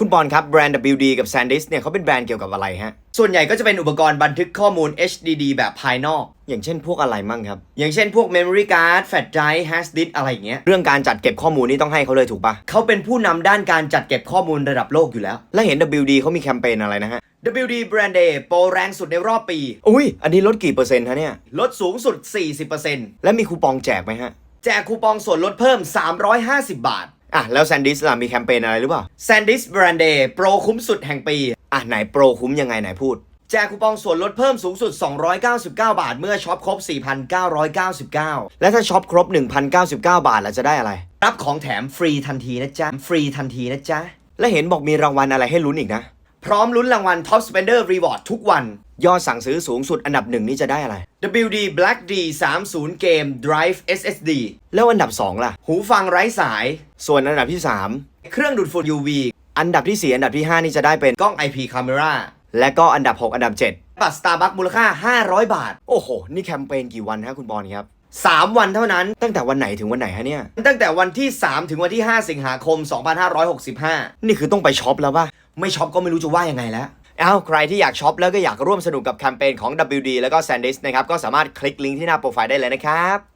คุณบอลครับแบรนด์ WD กับ SanDisk เนี่ยเขาเป็นแบรนด์เกี่ยวกับอะไรฮะ ส่วนใหญ่ก็จะเป็นอุปกรณ์บันทึกข้อมูล HDD แบบภายนอก อย่างเช่นพวกอะไรมั่งครับ อย่างเช่นพวก Memory Card Flash Drive Hard Disk อะไรอย่างเงี้ย เรื่องการจัดเก็บข้อมูลนี่ต้องให้เขาเลยถูกปะเขาเป็นผู้นำด้านการจัดเก็บข้อมูลระดับโลกอยู่แล้ว และเห็น WD เขามีแคมเปญอะไรนะฮะ WD Brand Day โปรแรงสุดในรอบปี อุ้ย อันนี้ลดกี่เปอร์เซ็นต์ฮะเนี่ย ลดสูงสุด 40%และมีคูปองแจกไหมฮะ แจกคูปองส่วนลดเพิ่ม 350 บาท อะแล้วแซนดิสล่ะมีแคมเปญอะไรหรือเปล่าแซนดิสแบรนด์เดย์โปรคุ้มสุดแห่งปี อะไหนโปรคุ้มยังไงไหนพูดแจกคูปองส่วนลดเพิ่มสูงสุด 299 บาท เมื่อช็อปครบ 4,999 และถ้าช็อปครบ 1,099 บาทแล้วจะได้อะไร รับของแถมฟรีทันทีนะจ๊ะ ฟรีทันทีนะจ๊ะ และเห็นบอกมีรางวัลอะไรให้ลุ้นอีกนะ พร้อมลุ้นรางวัล Top Spender Reward ทุกวัน ยอดสั่งซื้อสูงสุดอันดับหนึ่งนี่จะได้อะไร WD Black D 30 Game Drive SSD แล้วอันดับ 2 ล่ะ หูฟังไร้สาย ส่วนอันดับที่ 3 เครื่องดูดฝุ่น UV อันดับที่ 4 อันดับที่ 5 นี่จะได้เป็นกล้อง IP Camera และก็อันดับ 6 อันดับ 7 บัตร Starbucks มูลค่า 500 บาท โอ้โห นี่แคมเปญกี่วันฮะคุณบอลครับ3 วันเท่านั้น ตั้งแต่วันไหนถึงวันไหนฮะเนี่ย ตั้งแต่วันที่ 3 ถึงวันที่ 5 สิงหาคม 2565 นี่คือต้องไปช็อปแล้วป่ะ ไม่ช็อปก็ไม่รู้จะว่ายังไงแล้วเอาใครที่อยากช็อปแล้วก็อยากร่วมสนุกกับแคมเปญของ WD แล้วก็ SanDisk นะครับ ก็สามารถคลิกลิงก์ที่หน้าโปรไฟล์ได้เลยนะครับ